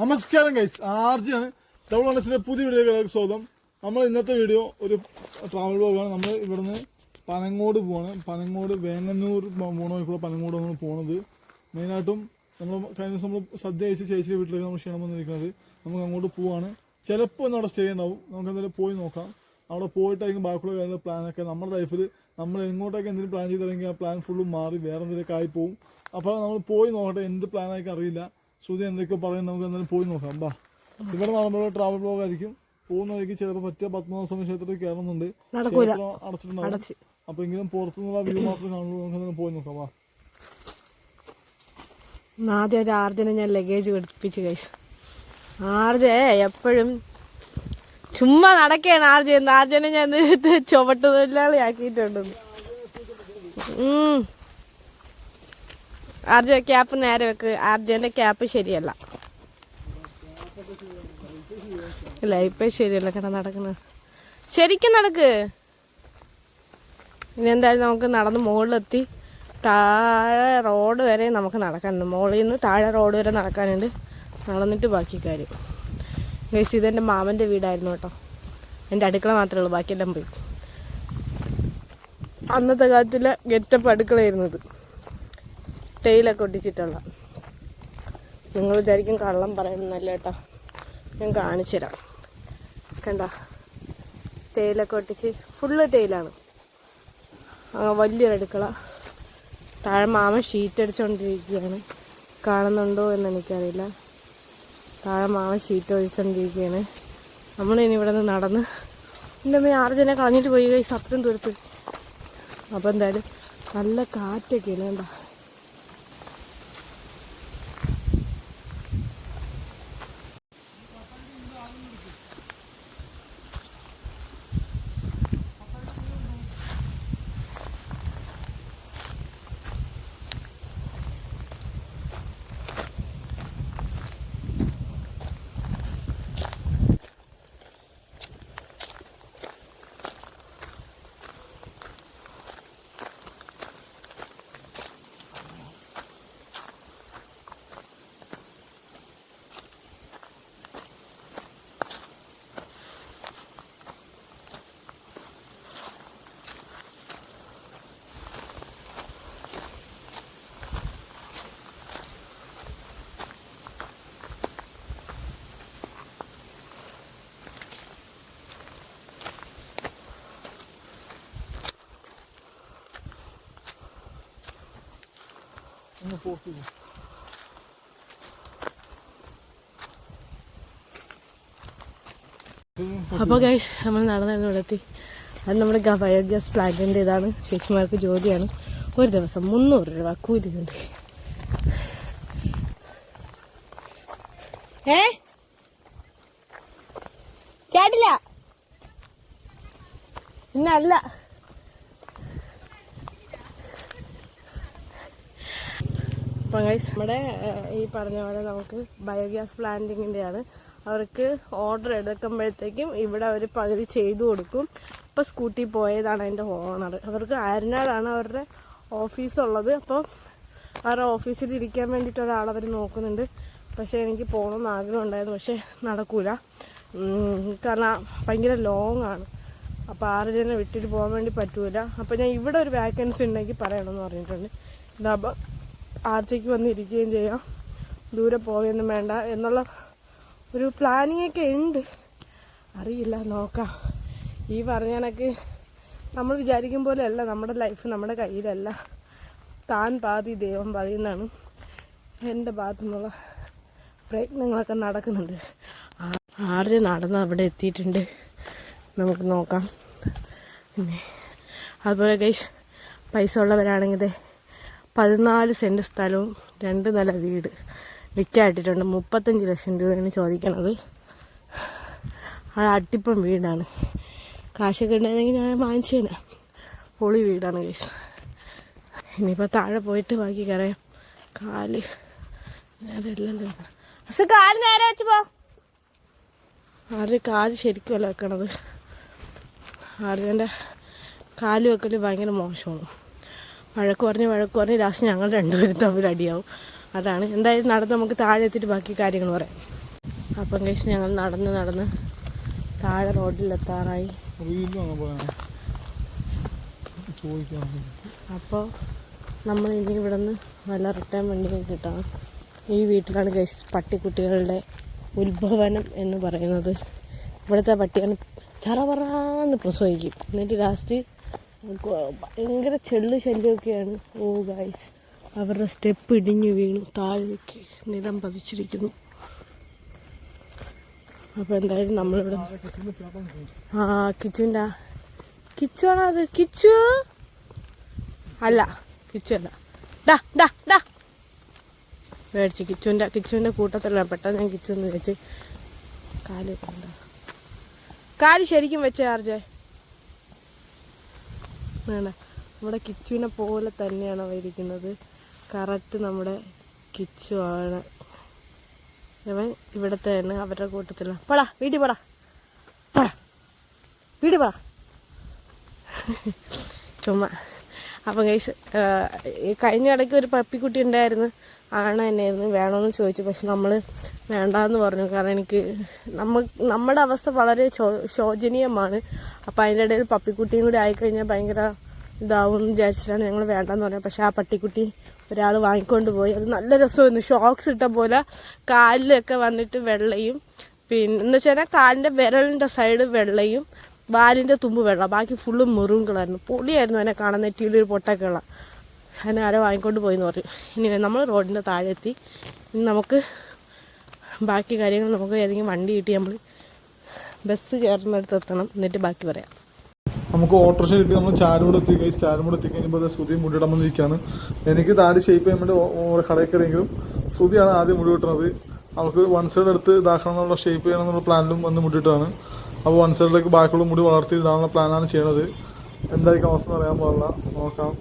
നമസ്കാരം guys ആർജിയാണ്. Double ഹൺഡ്രസിന്റെ പുതിയ വീഡിയോയിലേക്ക് സ്വാഗതം. നമ്മൾ ഇന്നത്തെ വീഡിയോ ഒരു ട്രാവൽ ബ്ലോഗാണ് നമ്മൾ ഇവിടുന്ന് പനങ്ങോട് പോവാണ്. പനങ്ങോട് വേങ്ങന്നൂർ പോകണോ ഇപ്പോൾ പനങ്ങോട് നമ്മൾ പോണത്. മെയിനായിട്ടും നമ്മൾ കഴിഞ്ഞ ദിവസം നമ്മൾ സദ്യ കഴിച്ച് ചേച്ചിയുടെ വീട്ടിലേക്ക് നമ്മൾ ക്ഷീണം വന്നിരിക്കുന്നത്. നമുക്ക് അങ്ങോട്ട് പോവാണ്. ചിലപ്പോൾ ഒന്നും അവിടെ സ്റ്റേ ഉണ്ടാവും. നമുക്ക് എന്തായാലും പോയി നോക്കാം. അവിടെ പോയിട്ടായിരിക്കും ബാക്കിയുള്ള കാര്യങ്ങൾ പ്ലാനൊക്കെ നമ്മുടെ ലൈഫിൽ നമ്മൾ എങ്ങോട്ടൊക്കെ എന്തെങ്കിലും പ്ലാൻ ചെയ്തിറങ്ങി ആ പ്ലാൻ ഫുള്ളും മാറി വേറെ എന്തെങ്കിലുമൊക്കെ ആയി പോകും അപ്പോൾ നമ്മൾ പോയി നോക്കട്ടെ എന്ത് പ്ലാനായിരിക്കും അറിയില്ല. ശ്രുതി എന്തൊക്കെ പറയും നമുക്ക് എന്തായാലും പോയി നോക്കാം. ബാ. ഇവിടെ നടന്നുള്ള ട്രാവൽ ബ്ലോഗ് ആയിരിക്കും. പോകുന്ന വഴിക്ക് ചിലപ്പോൾ പറ്റിയ പത്മനാഭ സ്വാമി ക്ഷേത്രത്തിൽ കയറുന്നുണ്ട്. ക്ഷേത്രം അടച്ചിട്ടുണ്ടാവും. അടച്ച്. അപ്പൊ എങ്കിലും പുറത്തുനിന്നുള്ള വ്യൂ മാത്രം കാണുള്ളൂ നമുക്ക് എന്തായാലും പോയി നോക്കാം. വാ ആദ്യം ഒരു ആർജനെ ഞാൻ ലഗേജ് എടുപ്പിച്ച് കഴിച്ചു. ആർജെ എപ്പോഴും ചുമ്മാ നടക്കുകയാണ് ആർജെ. ആർജനെ ഞാൻ ചുവട്ട് തൊഴിലാളി ആക്കിയിട്ടുണ്ടെന്ന് ഉം. ആർജ ക്യാപ്പ് നേരെ വെക്ക്. ആർജന്റെ ക്യാപ്പ് ശരിയല്ല. ഇല്ല ഇപ്പൊ ശരിയല്ല. കേട്ടോ നടക്കുന്നത് ശരിക്കും നടക്ക്. ഇനി എന്തായാലും നമുക്ക് നടന്ന് മുകളിലെത്തി താഴെ റോഡ് വരെ നമുക്ക് നടക്കാനുണ്ട്. മുകളിൽ നിന്ന് താഴെ റോഡ് വരെ നടക്കാനുണ്ട്. നടന്നിട്ട് ബാക്കി കാര്യം. ഗൈസ് ഇതെന്റെ മാമന്റെ വീടായിരുന്നു കേട്ടോ. എന്റെ അടുക്കള മാത്രമേ ഉള്ളൂ. ബാക്കിയെല്ലാം പോയി. അന്നത്തെ കാലത്തിലെ ഗെറ്റപ്പ് അടുക്കളയായിരുന്നത് ടൈലൊക്കെ ഒട്ടിച്ചിട്ടുള്ള. നിങ്ങൾ വിചാരിക്കും കള്ളം പറയുന്നല്ല കേട്ടോ. ഞാൻ കാണിച്ചു തരാം. കണ്ട? തേയിലൊക്കെ ഒട്ടിച്ച് ഫുള്ള് തേയിലാണ്. വലിയൊരു അടുക്കള. താഴെ മാമ ഷീറ്റ് അടിച്ചുകൊണ്ടിരിക്കുകയാണ് കാണുന്നുണ്ടോ എന്ന് എനിക്കറിയില്ല. താഴെ മാമ ഷീറ്റ് ഒഴിച്ചുകൊണ്ടിരിക്കുകയാണ് നമ്മളിനി ഇവിടെ നിന്ന് നടന്ന് എന്റെ അമ്മ ആർജനെ കളഞ്ഞിട്ട് പോയി. കൈ സത്യം തീർത്ത് അപ്പോൾ എന്തായാലും നല്ല കാറ്റൊക്കെയാണ് കണ്ട. ഒന്ന് പോസ്റ്റ് ചെയ്തു അപ്പോൾ ഗൈസ് നമ്മൾ നടന്നു ഇവിടെ എത്തി അത് നമ്മുടെ ബയോഗ്യാസ് പ്ലാന്റിന്റെ ഇതാണ്. ചേച്ചിമാർക്ക് ജോലിയാണ്. ഒരു ദിവസം മുന്നൂറ് രൂപ കൂലി ഉണ്ട് ഏ? കേട്ടില്ല. ഇന്നല്ല. അപ്പം ഗൈസ് നമ്മുടെ ഈ പറഞ്ഞ പോലെ നമുക്ക് ബയോഗ്യാസ് പ്ലാന്റിങ്ങിന്റെയാണ് അവർക്ക് ഓർഡർ എടുക്കുമ്പോഴത്തേക്കും ഇവിടെ അവർ പകുതി ചെയ്തു കൊടുക്കും. ഇപ്പോൾ സ്കൂട്ടി പോയതാണ് അതിന്റെ ഓണർ അവർക്ക് ആരനാടാണ് അവരുടെ ഓഫീസുള്ളത് അപ്പോൾ അവരുടെ ഓഫീസിൽ ഇരിക്കാൻ വേണ്ടിയിട്ട് ഒരാൾ അവർ നോക്കുന്നുണ്ട്. പക്ഷേ എനിക്ക് പോകണമെന്ന് ആഗ്രഹം ഉണ്ടായിരുന്നു. പക്ഷേ നടക്കൂല. കാരണം ഭയങ്കര ലോങ് ആണ്. അപ്പോൾ ആറ് ജനം വിട്ടിട്ട് പോകാൻ വേണ്ടി പറ്റൂല. അപ്പോൾ ഞാൻ ഇവിടെ ഒരു വാക്കൻസി ഉണ്ടെങ്കിൽ പറയണമെന്ന് പറഞ്ഞിട്ടുണ്ട്. ഇതാകുമ്പോൾ ആർച്ചയ്ക്ക് വന്നിരിക്കുകയും ചെയ്യാം. ദൂരെ പോവുകയൊന്നും വേണ്ട എന്നുള്ള ഒരു പ്ലാനിങ് ഒക്കെ ഉണ്ട്. അറിയില്ല നോക്കാം. ഈ പറഞ്ഞ കണക്ക് നമ്മൾ വിചാരിക്കും പോലെ അല്ല നമ്മുടെ ലൈഫ് നമ്മുടെ കയ്യിലല്ല. താൻ പാതി ദൈവം പാതി എന്നാണ് എന്റെ ഭാഗത്തു നിന്നുള്ള പ്രയത്നങ്ങളൊക്കെ നടക്കുന്നുണ്ട്. ആർജ് നടന്ന് അവിടെ എത്തിയിട്ടുണ്ട്. നമുക്ക് നോക്കാം. പിന്നെ അതുപോലെ ഗൈസ് പൈസ ഉള്ളവരാണെങ്കിൽ പതിനാല് സെന്റ് സ്ഥലവും രണ്ട് നില വീട് വിൽക്കായിട്ടിട്ടുണ്ട്. മുപ്പത്തഞ്ച് ലക്ഷം രൂപയാണ് ചോദിക്കണത്. ആ അട്ടിപ്പം വീടാണ്. കാശൊക്കെ ഉണ്ടായിരുന്നെങ്കിൽ ഞാൻ വാങ്ങിച്ചേന പൊളി വീടാണ് കേസ് ഇനിയിപ്പോൾ താഴെ പോയിട്ട് ബാക്കി കറിയാം കാൽ നേരെ പക്ഷെ കാൽ നേരെ വെച്ച് പോ. ആരുടെ കാൽ ശരിക്കും അല്ല വെക്കണത് ആരുടെ കാൽ വെക്കൽ ഭയങ്കര മോശമാണ്. വഴക്ക് പറഞ്ഞ് വഴക്ക് പറഞ്ഞ് ലാസ്റ്റ് ഞങ്ങൾ രണ്ടുപേരും തമ്മിൽ അടിയാവും. അതാണ്. എന്തായാലും നടന്ന് നമുക്ക് താഴെ എത്തിയിട്ട് ബാക്കി കാര്യങ്ങൾ പറയാം. അപ്പം കഴിച്ച് ഞങ്ങൾ നടന്ന് നടന്ന് താഴെ റോഡിലെത്താറായി അപ്പോൾ നമ്മൾ ഇനി ഇവിടെ നിന്ന് വല്ല റിട്ടേൺ വണ്ടി കിട്ടണം. ഈ വീട്ടിലാണ് കഴിച്ച് പട്ടിക്കുട്ടികളുടെ ഉത്ഭവനം എന്ന് പറയുന്നത്. ഇവിടുത്തെ പട്ടിയാണ് ചറപറാന്ന് പ്രസവിക്കും. എന്നിട്ട് ലാസ്റ്റ് ഭയങ്കര ചെള്ളു ശല്യമൊക്കെയാണ്. ഓ ഗൈസ് അവരുടെ സ്റ്റെപ്പ് ഇടിഞ്ഞു വീണു. താഴേക്ക് നിലം പതിച്ചിരിക്കുന്നു. അപ്പോൾ എന്തായാലും നമ്മളിവിടെ ആ കിച്ചുവിന്റെ കിച്ചു ആണോ അത്? കിച്ചു? അല്ല കിച്ചു അല്ല. ഡാ ഡാ ഡാ മേടിച്ച് കിച്ചുവിന്റെ കിച്ചുവിന്റെ കൂട്ടത്തിലാണ്. പെട്ടെന്ന് ഞാൻ കിച്ചു എന്ന് വെച്ച് കാൽ കാൽ ശരിക്കും വെച്ചേ ആർജെ. നമ്മുടെ കിച്ചുവിനെ പോലെ തന്നെയാണ് അവ ഇരിക്കുന്നത്. കറക്റ്റ് നമ്മുടെ കിച്ചു ആണ്. ഇവൻ ഇവിടത്തെ തന്നെ അവരുടെ കൂട്ടത്തിലാണ്. പടാ വീട്ടിൽ പടാ. പടാ. വീട്ടിൽ പടാ. ചുമ്മാ. അപ്പം കൈസ് കഴിഞ്ഞ ഇടയ്ക്ക് ഒരു പപ്പിക്കുട്ടി ഉണ്ടായിരുന്നു. ആണ് തന്നെയായിരുന്നു വേണമെന്ന് ചോദിച്ചു. പക്ഷെ നമ്മൾ വേണ്ടാന്ന് പറഞ്ഞു. കാരണം എനിക്ക് നമ്മ നമ്മുടെ അവസ്ഥ വളരെ ശോചനീയമാണ്. അപ്പോൾ അതിന്റെ ഇടയിൽ പപ്പിക്കുട്ടിയും കൂടി ആയിക്കഴിഞ്ഞാൽ ഭയങ്കര ഇതാവും എന്ന് വിചാരിച്ചിട്ടാണ് ഞങ്ങൾ വേണ്ടെന്ന് പറഞ്ഞത്. പക്ഷേ ആ പട്ടിക്കുട്ടി ഒരാൾ വാങ്ങിക്കൊണ്ട് പോയി. അത് നല്ല രസമായിരുന്നു. ഷോക്സ് ഇട്ട പോലെ കാലിലൊക്കെ വന്നിട്ട് വെള്ളയും. പിന്നെ എന്ന് വെച്ചാൽ കാലിന്റെ വിരലിന്റെ സൈഡ് വെള്ളയും. വാലിന്റെ തുമ്പ് വെള്ളം ബാക്കി ഫുള്ളും മെറൂൺ പൊളിയായിരുന്നു അതിനെ കാണാൻ നെറ്റിയിലൊരു പൊട്ടൊക്കെ ഉള്ള. അതിനെ ആരോ വാങ്ങിക്കൊണ്ട് പോയി എന്ന് പറയും ഇനി നമ്മൾ റോഡിന്റെ താഴെ എത്തി ഇനി നമുക്ക് ബാക്കി കാര്യങ്ങൾ നമുക്ക് ഏതെങ്കിലും വണ്ടി കിട്ടി നമ്മൾ ബസ് കയറുന്നിടത്ത് എത്തണം. എന്നിട്ട് ബാക്കി പറയാം. നമുക്ക് ഓട്ടോറിക്ഷ കിട്ടി നമ്മൾ ചാരുമൂട് എത്തി. കഴിച്ച് ചാരുമൂട് എത്തി കഴിഞ്ഞപ്പോൾ ശ്രുതി മുടിയിടാൻ വന്നിരിക്കുകയാണ് എനിക്ക് താടി ഷേപ്പ് ചെയ്യാൻ വേണ്ടി ശ്രുതിയാണ് ആദ്യം മുടി കിട്ടുന്നത് അവൾക്ക് വൺ സൈഡ് എടുത്ത് ഇതാക്കണം എന്നുള്ള ഷേപ്പ് ചെയ്യണം എന്നുള്ള പ്ലാനിലും വന്ന് മുടിയിട്ടാണ് അപ്പോൾ വൺ സൈഡിലേക്ക് ബാക്കിയുള്ള മുടി വളർത്തി ഇടാനുള്ള പ്ലാനാണ് ചെയ്യണത്. എന്തായിരിക്കും അവസ്ഥ അറിയാൻ പാടില്ല. നോക്കാം.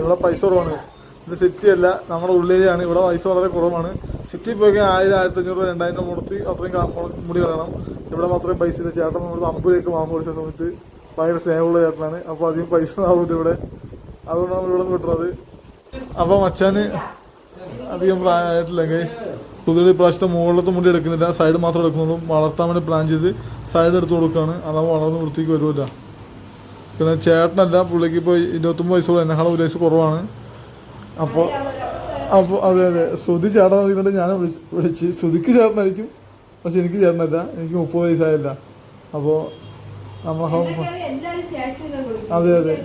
ഇവിടെ പൈസ കുറവാണ്. ഇത് സിറ്റി അല്ല നമ്മുടെ ഉള്ളിലാണ് ഇവിടെ പൈസ വളരെ കുറവാണ്. സിറ്റി പോയി ആയിരം ആയിരത്തി അഞ്ഞൂറ് രൂപ രണ്ടായിരം കൊടുത്ത് അത്രയും കാ- മുടി കളയണം. ഇവിടെ മാത്രമേ പൈസ ഇല്ല. ചേട്ടൻ നമ്മൾ അമ്പതിലേക്ക് മാമ്പ് കൊടുത്ത സമയത്ത് ഭയങ്കര സ്നേഹമുള്ള ചേട്ടനാണ്. അപ്പോൾ അധികം പൈസ ഉണ്ടാവില്ല ഇവിടെ. അതുകൊണ്ടാണ് ഇവിടെ നിന്ന് വിട്ടുന്നത് അപ്പോൾ മച്ചാന് അധികം പ്രായമായിട്ടില്ല ഗൈസ് പുതിയ ഇപ്രാവശ്യത്തെ മുകളിലത്തെ മുടി എടുക്കുന്നില്ല. സൈഡ് മാത്രം എടുക്കുന്നുള്ളൂ. വളർത്താൻ വേണ്ടി പ്ലാൻ ചെയ്ത് സൈഡ് എടുത്ത് കൊടുക്കുകയാണ്. അതാവുമ്പോൾ വളർന്ന് വൃത്തിക്ക് വരുമല്ല പിന്നെ ചേട്ടനല്ല പുള്ളിക്ക് ഇപ്പോൾ ഇരുപത്തൊമ്പത് വയസ്സുള്ള. എന്നെക്കാളും ഒരു വയസ്സ് കുറവാണ്. അപ്പോൾ അപ്പോൾ അതെ അതെ. ശ്രുതി ചേട്ടൻ വിളിക്കൊണ്ട് ഞാൻ വിളിച്ച് വിളിച്ച്. ശ്രുതിക്ക് ചേട്ടനായിരിക്കും. പക്ഷെ എനിക്ക് ചേട്ടനല്ല. എനിക്ക് മുപ്പത് വയസ്സായില്ല. അപ്പോൾ നമ്മൾ അതെ അതെ.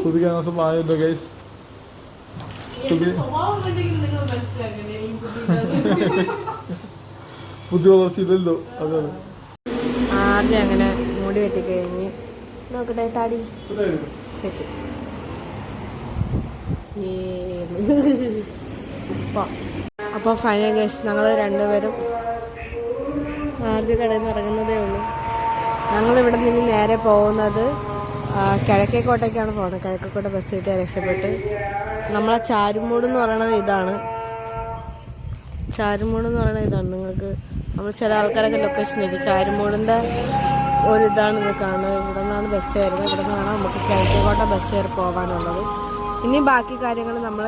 ശ്രുതിക്ക് അങ്ങനെ പ്രായമില്ല ഗൈസ് ബുദ്ധി വളർച്ചയില്ലല്ലോ. അതാണ്. ആർജി ആദ്യം അങ്ങനെ മൂടി വെട്ടി കഴിഞ്ഞ് നോക്കട്ടെ താടി. സെറ്റ് അപ്പോൾ ഫൈനൽ ഗൈസ് ഞങ്ങൾ രണ്ടുപേരും ആർജ് കടയിൽ നിന്ന് ഇറങ്ങുന്നതേ ഉള്ളൂ. ഞങ്ങൾ ഇവിടെ നിന്ന് നേരെ പോകുന്നത് കിഴക്കേക്കോട്ടേക്കാണ് പോകുന്നത്. കിഴക്കേക്കോട്ട ബസ് കിട്ടിയാൽ രക്ഷപ്പെട്ട് നമ്മളെ ചാരുമൂട് എന്ന് പറയുന്നത് ഇതാണ്. ചാരുമൂട് എന്ന് പറയുന്നത് ഇതാണ് നിങ്ങൾക്ക്. നമ്മൾ ചില ആൾക്കാരൊക്കെ ലൊക്കേഷൻ നോക്കി. ചാരുമൂടിന്റെ ഒരു ഇതാണ് ഇത് കാണുന്നത്. ഇവിടെ നിന്നാണ് ബസ് കയറുന്നത്. ഇവിടെ നിന്നാണ് നമുക്ക് കിഴക്കേക്കോട്ട ബസ് കയറി പോകാനുള്ളത്. ഇനി ബാക്കി കാര്യങ്ങൾ നമ്മൾ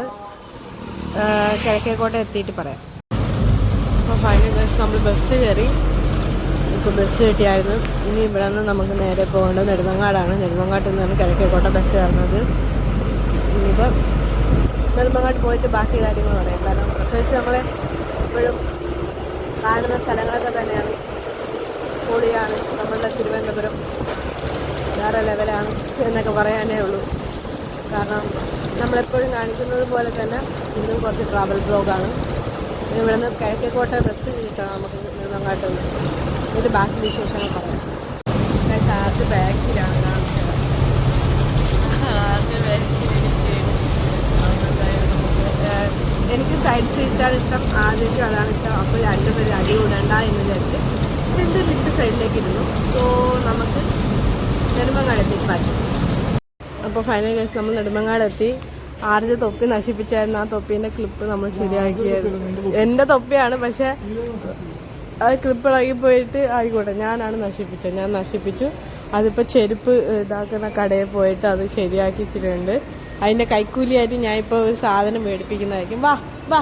കിഴക്കേക്കോട്ട എത്തിയിട്ട് പറയാം. അപ്പോൾ ഫൈനൽ ദിവസം നമ്മൾ ബസ് കയറി. നമുക്ക് ബസ് കിട്ടിയായിരുന്നു. ഇനി ഇവിടെ നിന്ന് നമുക്ക് നേരെ പോകേണ്ടത് നെടുമങ്ങാടാണ്. നെടുമങ്ങാട്ടിൽ നിന്നാണ് കിഴക്കേക്കോട്ട ബസ് കയറുന്നത്. ഇനിയിപ്പോൾ നെടുമങ്ങാട്ട് പോയിട്ട് ബാക്കി കാര്യങ്ങൾ പറയാം. കാരണം പ്രത്യേകിച്ച് നമ്മളെ എപ്പോഴും കാണുന്ന സ്ഥലങ്ങളൊക്കെ തന്നെയാണ്. പൊളിയാണ് നമ്മളുടെ തിരുവനന്തപുരം. വേറെ ലെവലാണ് എന്നൊക്കെ പറയാനേ ഉള്ളൂ. കാരണം നമ്മളെപ്പോഴും കാണിക്കുന്നത് പോലെ തന്നെ ഇന്നും കുറച്ച് ട്രാവൽ ബ്ലോഗാണ് ഇവിടെ നിന്ന് കിഴക്കേക്കോട്ട ബസ് കിട്ടണം നമുക്ക് നെടുമങ്ങാട്ട് നിന്ന് എന്നിട്ട് ബാക്കി വിശേഷങ്ങൾ പറയാം. ചാർജ് ബാക്കിലാണ്. സൈഡ് സീറ്റാണ് ഇഷ്ടം. ആദ്യത്തെ അതാണ് ഇഷ്ടം. അപ്പോൾ രണ്ടുപേരും അടി കൂടണ്ട എന്ന് വിചാരിച്ച് രണ്ട് വിട്ട് സൈഡിലേക്ക് ഇരുന്നു. സോ നമുക്ക് നെടുമങ്ങാട് പറ്റും അപ്പോൾ ഫൈനൽ കേസ് നമ്മൾ നെടുമ്പങ്ങാടെത്തി ആർജ് തൊപ്പി നശിപ്പിച്ചായിരുന്നു. ആ തൊപ്പീന്റെ ക്ലിപ്പ് നമ്മൾ ശരിയാക്കിയായിരുന്നു. എന്റെ തൊപ്പിയാണ് പക്ഷേ അത് ക്ലിപ്പ് ഇളകി പോയിട്ട് ആയിക്കോട്ടെ ഞാനാണ് നശിപ്പിച്ചത്. ഞാൻ നശിപ്പിച്ചു. അതിപ്പോൾ ചെരുപ്പ് ഇതാക്കുന്ന കടയിൽ പോയിട്ട് അത് ശരിയാക്കി വെച്ചിട്ടുണ്ട് അതിന്റെ കൈക്കൂലിയായിട്ട് ഞാൻ ഇപ്പോൾ ഒരു സാധനം മേടിപ്പിക്കുന്നതായിരിക്കും. വാ വാ.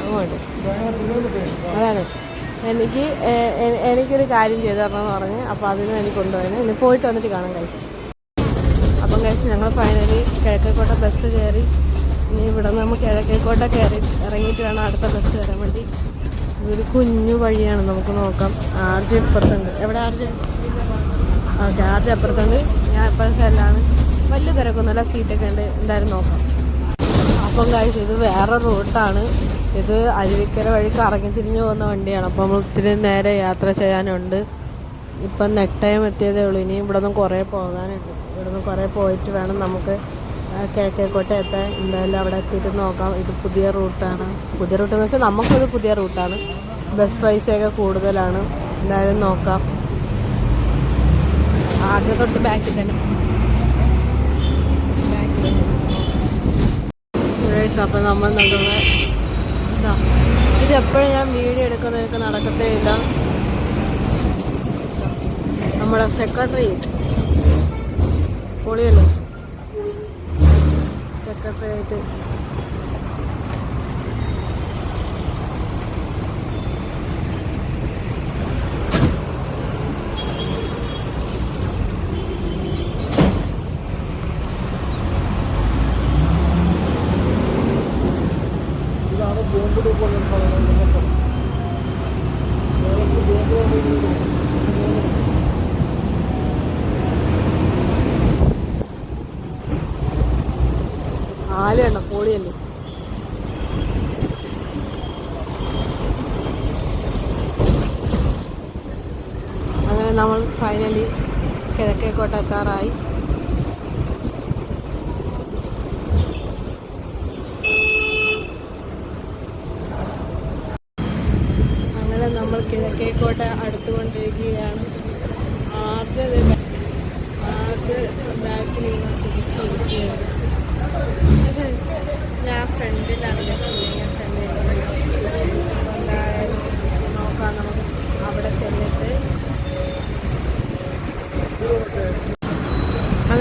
അങ്ങോട്ട്. അതാണ്. എനിക്ക് എനിക്കൊരു കാര്യം ചെയ്തു തരണമെന്ന് പറഞ്ഞ് അപ്പോൾ അതിന് എനിക്ക് കൊണ്ടുപോയത്. ഇനി പോയിട്ട് വന്നിട്ട് കാണാം കൈസ് അപ്പം കഴിച്ച് ഞങ്ങൾ ഫൈനലി കിഴക്കേക്കോട്ട ബസ് കയറി. ഇനി ഇവിടെ നിന്ന് നമ്മൾ കിഴക്കേക്കോട്ട കയറി ഇറങ്ങിയിട്ട് വേണം അടുത്ത ബസ് വരാൻ വേണ്ടി. ഇതൊരു കുഞ്ഞു വഴിയാണ്. നമുക്ക് നോക്കാം. ആർജി അപ്പുറത്തുണ്ട്. എവിടെ ആർജി? Okay RJ അപ്പുറത്തുണ്ട്. ഞാൻ ഇപ്പുറത്തെ സൈഡിലാണ് വലിയ തിരക്കൊന്നുമില്ല സീറ്റൊക്കെ ഉണ്ട്. എന്തായാലും നോക്കാം. അപ്പം കാഴ്ച ഇത് വേറെ റൂട്ടാണ് ഇത് അരുവിക്കര വഴി കറങ്ങി തിരിഞ്ഞു പോകുന്ന വണ്ടിയാണ്. അപ്പം നമ്മൾ ഒത്തിരി നേരെ യാത്ര ചെയ്യാനുണ്ട്. ഇപ്പം നെട്ടയം എത്തിയതേ ഉള്ളൂ. ഇനി ഇവിടെ നിന്ന് കുറേ പോകാനുണ്ട്. ഇവിടെ നിന്ന് കുറേ പോയിട്ട് വേണം നമുക്ക് കിഴക്കേക്കോട്ട എത്താൻ. എന്തായാലും അവിടെ എത്തിയിട്ട് നോക്കാം. ഇത് പുതിയ റൂട്ടാണ് പുതിയ റൂട്ട് എന്ന് വെച്ചാൽ നമുക്കത് പുതിയ റൂട്ടാണ് ബസ് പൈസയൊക്കെ കൂടുതലാണ്. എന്തായാലും നോക്കാം. ആദ്യം തൊട്ട് ബാക്കിൽ തന്നെ ബാക്കിൽ തന്നെ അപ്പം നമ്മൾ നടന്ന ഇതാ. ഇതെപ്പോഴും ഞാൻ വീഡിയോ എടുക്കുന്നതൊക്കെ നടക്കത്തേ ഇല്ല നമ്മുടെ സെക്രട്ടറി. പൊളിയല്ലേ? സെക്രട്ടറി ആയിട്ട് ഇതാണ് ബോംബ് പോലെ സ്ഥലം ഇന്ന സ്ഥലം കേരളത്തിൽ ബോംബ് പോലെ ഒരു വീട്. ആലുവെണ്ണ പൊളിയല്ലേ അങ്ങനെ നമ്മൾ ഫൈനലി കിഴക്കേക്കോട്ട എത്താറായി അങ്ങനെ നമ്മൾ കിഴക്കേക്കോട്ട അടുത്തുകൊണ്ടിരിക്കുകയാണ് ആദ്യം ആദ്യം ബാക്കിൽ ഇങ്ങനെ സുഖിച്ചിരിക്കുകയാണ് ഞാൻ ഫ്രണ്ടിലാണ് ലക്ഷ്മി ഞാൻ ഫ്രണ്ടിൽ എന്തായാലും നോക്കാം നമുക്ക് അവിടെ ചെന്നിട്ട്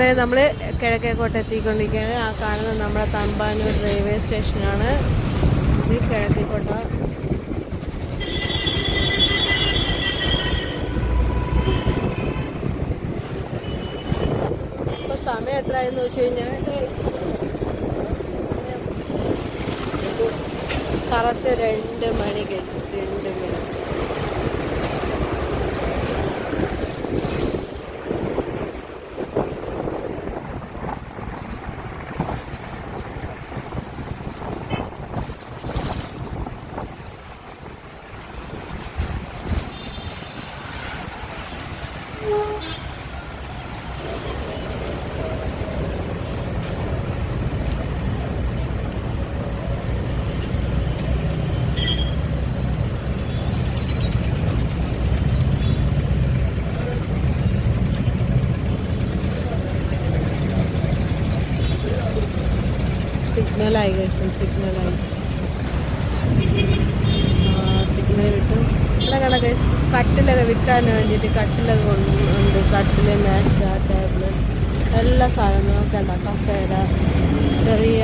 അങ്ങനെ നമ്മൾ കിഴക്കേക്കോട്ട് എത്തിക്കൊണ്ടിരിക്കുകയാണ്. ആ കാണുന്നത് നമ്മുടെ തമ്പാനൂർ റെയിൽവേ സ്റ്റേഷനാണ്. ഇത് കിഴക്കേക്കോട്ട. ഇപ്പൊ സമയം എത്രയെന്ന് വെച്ച് കഴിഞ്ഞാൽ കറക്റ്റ് രണ്ട് മണി കഴിച്ച് രണ്ട് മണി സിഗ്നലായി കഴിച്ചു സിഗ്നലായി സിഗ്നൽ വിട്ടു ഇവിടെ കണക്ക് കട്ടിലൊക്കെ വിൽക്കാൻ വേണ്ടിയിട്ട് കട്ടിലൊക്കെ ഉണ്ട്. കട്ടിൽ മാച്ച ടേബിൾ എല്ലാ സാധനവും കണ്ട? കഫേട ചെറിയ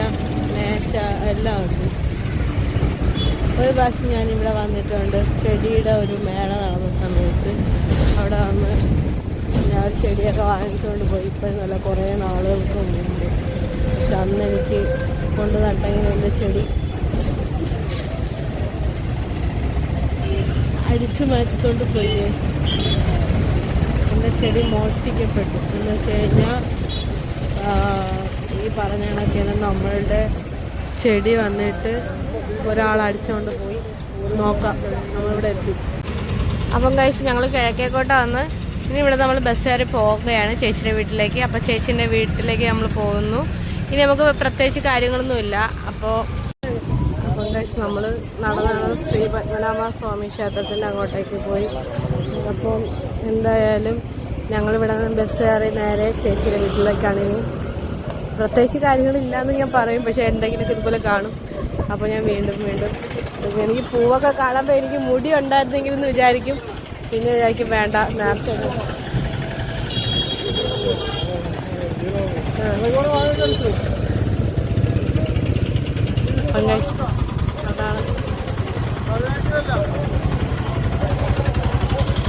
മേശ എല്ലാം ഉണ്ട്. ഒരു പ്രാവശ്യം ഞാൻ ഇവിടെ വന്നിട്ടുണ്ട്. ചെടിയുടെ ഒരു മേള നടന്ന സമയത്ത്. അവിടെ വന്ന് ഞാൻ ചെടിയൊക്കെ വാങ്ങിച്ചുകൊണ്ട് പോയി. ഇപ്പം നല്ല കുറേ നാളുകൾക്ക് മുമ്പ്. പക്ഷെ അന്ന് എനിക്ക് കൊണ്ട് നട്ടെങ്കിൽ എന്റെ ചെടി. അടിച്ചു മാറ്റിക്കൊണ്ട് പോയി. എന്റെ ചെടി മോഷ്ടിക്കപ്പെട്ടു. എന്ന് വെച്ച് കഴിഞ്ഞാൽ ഈ പറഞ്ഞ കണക്കിന് നമ്മളുടെ ചെടി വന്നിട്ട് ഒരാൾ അടിച്ചുകൊണ്ട് പോയി. നോക്കാം നമ്മളിവിടെ എത്തി. അപ്പം കഴിച്ച് ഞങ്ങൾ കിഴക്കേക്കോട്ട വന്ന്. ഇനി ഇവിടെ നമ്മൾ ബസ് കയറി പോവുകയാണ് ചേച്ചിയുടെ വീട്ടിലേക്ക്. അപ്പം ചേച്ചീന്റെ വീട്ടിലേക്ക് നമ്മൾ പോകുന്നു. ഇനി നമുക്ക് പ്രത്യേകിച്ച് കാര്യങ്ങളൊന്നുമില്ല. അപ്പോൾ അപ്പം കഴിച്ച് നമ്മൾ നടന്നാണ് ശ്രീ പത്മനാഭ സ്വാമി ക്ഷേത്രത്തിന്റെ അങ്ങോട്ടേക്ക് പോയി. അപ്പം എന്തായാലും ഞങ്ങളിവിടെ നിന്ന് ബസ് കയറി നേരെ ചേച്ചിയുടെ വീട്ടിലേക്കാണ് ഇനി. പ്രത്യേകിച്ച് കാര്യങ്ങളില്ലാന്ന് ഞാൻ പറയും പക്ഷേ എന്തെങ്കിലുമൊക്കെ ഇതുപോലെ കാണും. അപ്പോൾ ഞാൻ വീണ്ടും വീണ്ടും എനിക്ക് പൂവൊക്കെ കാണുമ്പോൾ എനിക്ക് മുടി ഉണ്ടായിരുന്നെങ്കിൽ എന്ന് വിചാരിക്കും. പിന്നെ വിചാരിക്കും വേണ്ട നേർച്ച അതാണ്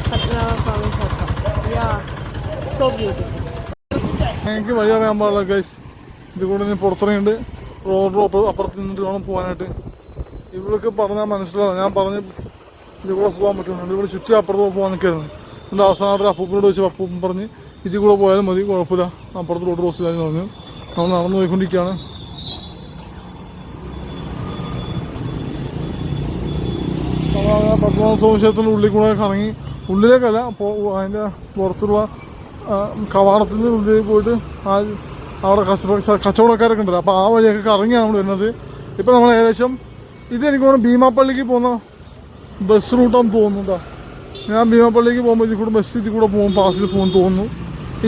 പത്മനാഭസ്വാമി ക്ഷേത്രം യാ സോ ബ്യൂട്ടിഫുൾ എനിക്ക് വഴി അറിയാൻ പാടില്ല ഗൈസ് ഇത് കൂടെ ഞാൻ പുറത്തിറങ്ങിയിട്ട് റോഡ് അപ്പുറത്ത് നിന്നിട്ട് വേണം പോകാനായിട്ട്. ഇവൾക്ക് പറഞ്ഞാൽ മനസ്സിലാവും ഞാൻ പറഞ്ഞ് ഇത് കൂടെ പോകാൻ പറ്റുന്നുണ്ട്. ഇവിടെ ചുറ്റി അപ്പുറത്ത് പോകാൻ നിൽക്കായിരുന്നു എന്റെ അവസാനമായിട്ട് അപ്പൂപ്പിനോട് വെച്ച് അപ്പൂപ്പൻ പറഞ്ഞ് ഇതിൽ കൂടെ പോയാലും മതി കുഴപ്പമില്ല. അപ്പുറത്ത് റോഡ് ക്രോസ് ചെയ്യാമെന്ന് പറഞ്ഞു. നമ്മൾ നടന്നു പോയിക്കൊണ്ടിരിക്കുകയാണ്. പത്മനാഭസ്വാമി ക്ഷേത്രത്തിന്റെ ഉള്ളിൽ കൂടെ കറങ്ങി ഉള്ളിലേക്കല്ല അതിന്റെ പുറത്തുള്ള കവാടത്തിന്റെ ഉള്ളിൽ പോയിട്ട് ആ അവിടെ കച്ചവട കച്ചവടക്കാരൊക്കെ ഉണ്ടല്ലോ. അപ്പോൾ ആ വഴിയൊക്കെ കറങ്ങിയാണ് നമ്മൾ വരുന്നത്. ഇപ്പോൾ നമ്മൾ ഏകദേശം ഇത് എനിക്ക് തോന്നുന്നു ഭീമാപ്പള്ളിക്ക് പോകുന്ന ബസ് റൂട്ടാണ് തോന്നുന്നുണ്ടോ ഞാൻ ഭീമാപ്പള്ളിക്ക് പോകുമ്പോൾ ഇതിൽ കൂടെ ബസ് ഇതിൽ കൂടെ പോകും പാസിൽ പോകുമെന്ന് തോന്നുന്നു.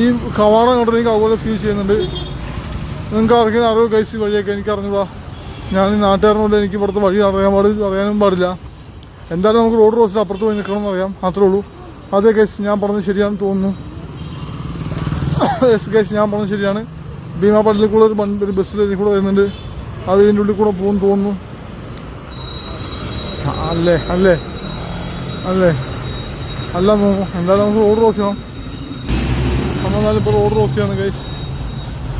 ഈ കവാടം കണ്ടിട്ട് അതുപോലെ ഫീൽ ചെയ്യുന്നുണ്ട്. നിങ്ങൾക്ക് ആർക്കെങ്കിലും അറിവ് കൈസ് വഴിയൊക്കെ എനിക്ക് അറിഞ്ഞൂടാ ഞാൻ ഈ നാട്ടുകാരനോട് എനിക്ക് ഇവിടുത്തെ വഴി അറിയാൻ പാടില്ല അറിയാനും പാടില്ല. എന്തായാലും നമുക്ക് റോഡ് ക്രോസിൽ അപ്പുറത്ത് പോയി നിൽക്കണം എന്നറിയാം അത്രേ ഉള്ളൂ. അതേ കേസ് ഞാൻ പറഞ്ഞത് ശരിയാണെന്ന് തോന്നുന്നു. എസ് കേസ് ഞാൻ പറഞ്ഞത് ശരിയാണ്. ഭീമാപള്ളിയിൽ കൂടെ ഒരു ഒരു ബസ്സിൽ ഇതിൽ കൂടെ വരുന്നുണ്ട്. അത് ഇതിന്റെ ഉള്ളിൽ കൂടെ പോകുമെന്ന് തോന്നുന്നു. അല്ലേ? അല്ലേ? അല്ലേ? അല്ല എന്തായാലും നമുക്ക് റോഡ് ക്രോസ് ചെയ്യണം. നമ്മളെന്നാലും ഇപ്പോൾ റോഡ് ക്രോസ് ചെയ്യാണ് കേസ്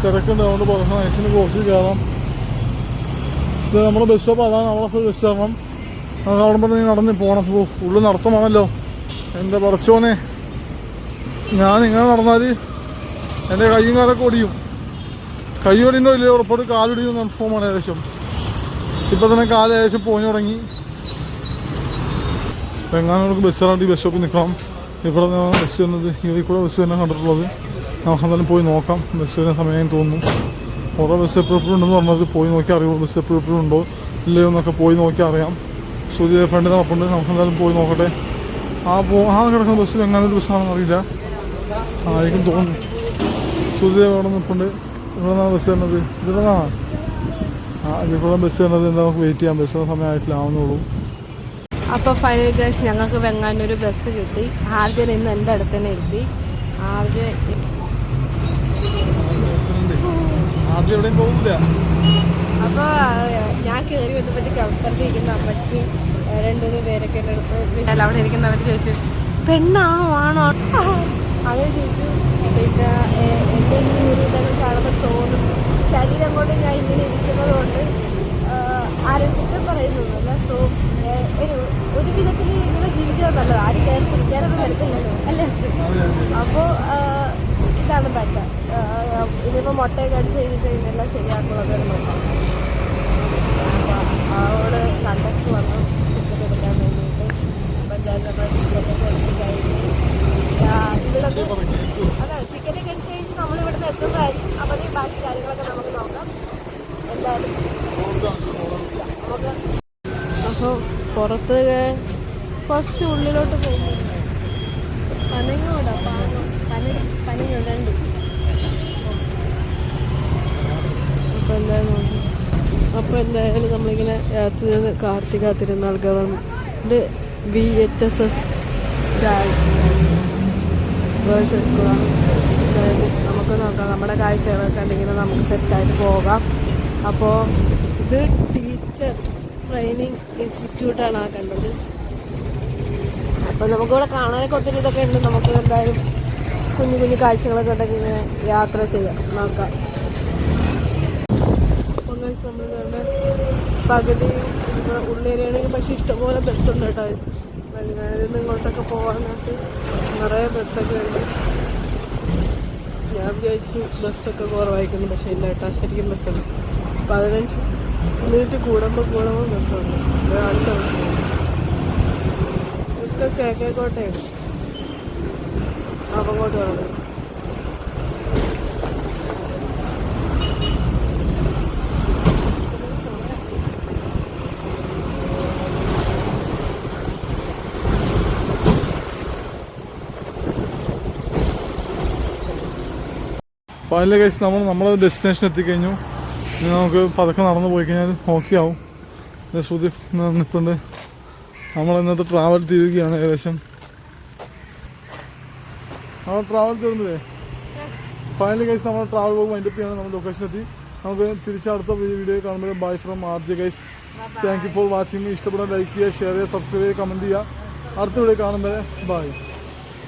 തിരക്കുണ്ട് അതുകൊണ്ട് പറഞ്ഞു നൈസിന് ക്രോസ് ചെയ്ത് കയറാം ഇത് നമ്മുടെ ബസ് സ്റ്റോപ്പ് അതാണ് നമ്മളെ ബസ് കയറണം നമുക്ക് അവിടെ പറഞ്ഞ് നടന്ന് പോകണം ഓ ഉള്ളിൽ നടത്തമാണല്ലോ. എന്റെ പറച്ചോനെ ഞാൻ ഇങ്ങനെ നടന്നാൽ എന്റെ കയ്യും കാലൊക്കെ ഒടിയും. കൈ ഒടിയുന്നോ ഇല്ലേ ഉറപ്പോട് കാലൊടിയും കൺഫോമാണ് ഏകദേശം. ഇപ്പം തന്നെ കാൽ ഏകദേശം പോഞ്ഞു തുടങ്ങി. എങ്ങാനും നമുക്ക് ബസ് ഇറങ്ങി ബസ് സ്റ്റോപ്പിൽ നിൽക്കണം. ഇവിടെ നിന്ന് ബസ് വരുന്നത് ഇതിൽ കൂടെ ബസ് തന്നെ കണ്ടിട്ടുള്ളത്. നമുക്ക് എന്തായാലും പോയി നോക്കാം. ബസ് വരുന്ന സമയം തോന്നുന്നു. കുറേ ബസ് എപ്പോഴും ഉണ്ടെന്ന് പറഞ്ഞത് പോയി നോക്കി അറിയുമോ? ബസ് എപ്പോഴും ഉണ്ടോ? ഇല്ലയോ എന്നൊക്കെ പോയി നോക്കി അറിയാം. സൂര്യ ഫ്രണ്ട് നടപ്പുണ്ട്. നമുക്ക് എന്തായാലും പോയി നോക്കട്ടെ. ആ പോ ആ കിടക്കുന്ന ബസ്സിൽ എങ്ങനെ ഒരു ബസ്സാണെന്ന് അറിയില്ല. ആയിരിക്കും തോന്നുന്നു. സൂര്യ അവിടെ നിൽപ്പുണ്ട്. ഇവിടെ നിന്നാണ് ബസ് വരുന്നത്. ഇവിടെ നിന്നാണ് ആ ഇവിടെ ബസ് വരുന്നത്. എന്താ നമുക്ക് വെയിറ്റ് ചെയ്യാം. ബസ്സിന് സമയമായിട്ടില്ല ആവുന്നുള്ളൂ അപ്പോൾ ഫൈനൽ ഗൈസ് ഞങ്ങൾക്ക് വെങ്ങാനൊരു ബസ് കിട്ടി. ആദ്യം ഇന്ന് എന്റെ അടുത്ത് തന്നെ എത്തി. ആദ്യം അപ്പോൾ ഞാൻ കയറി വന്നപ്പോഴത്തേക്ക് അപ്പുറത്തിരിക്കുന്ന അമ്മച്ചി ഏഹ്, രണ്ടുമൂന്ന് പേരൊക്കെ എന്റെ അടുത്ത് അല്ല അവിടെ ഇരിക്കുന്നവർ ചോദിച്ചു പെണ്ണാണോ ആണോ? അങ്ങനെ ചോദിച്ചു പിന്നെ എന്റെ ഈ ഒരു ഇതൊക്കെ കാണുമ്പോൾ തോന്നും. ശരീരം കൊണ്ട് ഞാൻ ഇങ്ങനെ ഇരിക്കുന്നത് കൊണ്ട് ആരും കുറ്റം പറയുന്നൊന്നുമല്ല സോ ഒരു ഒരു വിധത്തിൽ ഇങ്ങനെ ജീവിക്കുന്നത് നല്ലത്. ആരും കയറി പിടിക്കാനൊന്നും വരത്തില്ലല്ലോ അല്ലേ? അപ്പോൾ ഇതാണ് പറ്റ. ഇനിയിപ്പോൾ മുട്ടയൊക്കെ അടിച്ച് കഴിഞ്ഞിട്ട് ഇതെല്ലാം ശരിയാക്കുള്ളത് നോക്കാം അവിടെ കണ്ടക്ട് വന്നു. ടിക്കറ്റ് എടുക്കാൻ വേണ്ടിയിട്ട്. പഞ്ചായത്ത് ടിക്കറ്റൊക്കെ എടുത്ത് കഴിഞ്ഞ് ഇവിടെ അതെ ടിക്കറ്റൊക്കെ എടുത്ത് കഴിഞ്ഞ് നമ്മൾ ഇവിടുന്ന് എത്തുന്നതായിരിക്കും. അപ്പോൾ ഈ ബാക്കി കാര്യങ്ങളൊക്കെ നമുക്ക് നോക്കാം. എന്തായാലും നമുക്ക് അപ്പോൾ പുറത്ത് കുറച്ച് ഉള്ളിലോട്ട് പോകുന്നു പനങ്ങോടാ പാനം പന പനങ്ങുണ്ട് അപ്പോൾ എന്തായാലും നോക്കി. എന്തായാലും നമ്മളിങ്ങനെ യാത്ര ചെയ്ത് Karthika Thirunal government V H S S girls സ്കൂളാണ് നമുക്ക് നോക്കാം. നമ്മുടെ കാഴ്ചകളൊക്കെ ഉണ്ടെങ്കിൽ നമുക്ക് സെറ്റായിട്ട് പോകാം. അപ്പോൾ ഇത് ടീച്ചർ ട്രെയിനിങ് ഇൻസ്റ്റിറ്റ്യൂട്ടാണ് ആ കണ്ടത്. അപ്പോൾ നമുക്കിവിടെ കാണാനൊക്കെ ഒത്തിരി ഇതൊക്കെ ഉണ്ട്. നമുക്ക് എന്തായാലും കുഞ്ഞു കുഞ്ഞു കാഴ്ചകളൊക്കെ ഉണ്ടെങ്കിൽ ഇങ്ങനെ യാത്ര ചെയ്യാം. നോക്കാം. പകുതി ഉള്ളേരിയാണെങ്കിൽ പക്ഷെ ഇഷ്ടംപോലെ ബസ്സുണ്ട് കേട്ടോ. വൈകുന്നേരം ഇങ്ങോട്ടൊക്കെ പോകാനായിട്ട് നിറയെ ബസ്സൊക്കെ ഉണ്ട് ഞാൻ വിചാരിച്ചു ബസ്സൊക്കെ കുറവായിരിക്കുന്നു. പക്ഷേ ഇല്ല കേട്ടോ ശരിക്കും ബസ്സുണ്ട് പതിനഞ്ച് മിനിറ്റ് കൂടുമ്പോൾ കൂടുമ്പോൾ രസമുണ്ട്. ഒരാളുടെ ഇതൊക്കെ കിഴക്കേക്കോട്ടയാണ് അപ്പം അങ്ങോട്ട് വേണം. ഫൈനലി കഴിച്ച് നമ്മൾ നമ്മളെ ഡെസ്റ്റിനേഷൻ എത്തിക്കഴിഞ്ഞു. ഇനി നമുക്ക് പതുക്കെ നടന്നു പോയി കഴിഞ്ഞാൽ ഓക്കെ ആവും ശ്രുതി നിൽപ്പുണ്ട് നമ്മൾ ഇന്നത്തെ ട്രാവൽ തീരുകയാണ് ഏകദേശം. നമ്മൾ ട്രാവൽ തീർന്നില്ലേ? ഫൈനലി ഗൈസ് നമ്മൾ ട്രാവൽ പോകും അതിന്റെ ഒപ്പിയാണ് നമ്മൾ ലൊക്കേഷൻ എത്തി. നമുക്ക് തിരിച്ചടുത്ത വീഡിയോ കാണുമ്പോൾ bye from R J guys thank you for watching ഇഷ്ടപ്പെടാൻ ലൈക്ക് ചെയ്യുക ഷെയർ ചെയ്യുക സബ്സ്ക്രൈബ് ചെയ്യുക കമന്റ് ചെയ്യുക. അടുത്ത വീഡിയോ കാണുമ്പോൾ ബൈ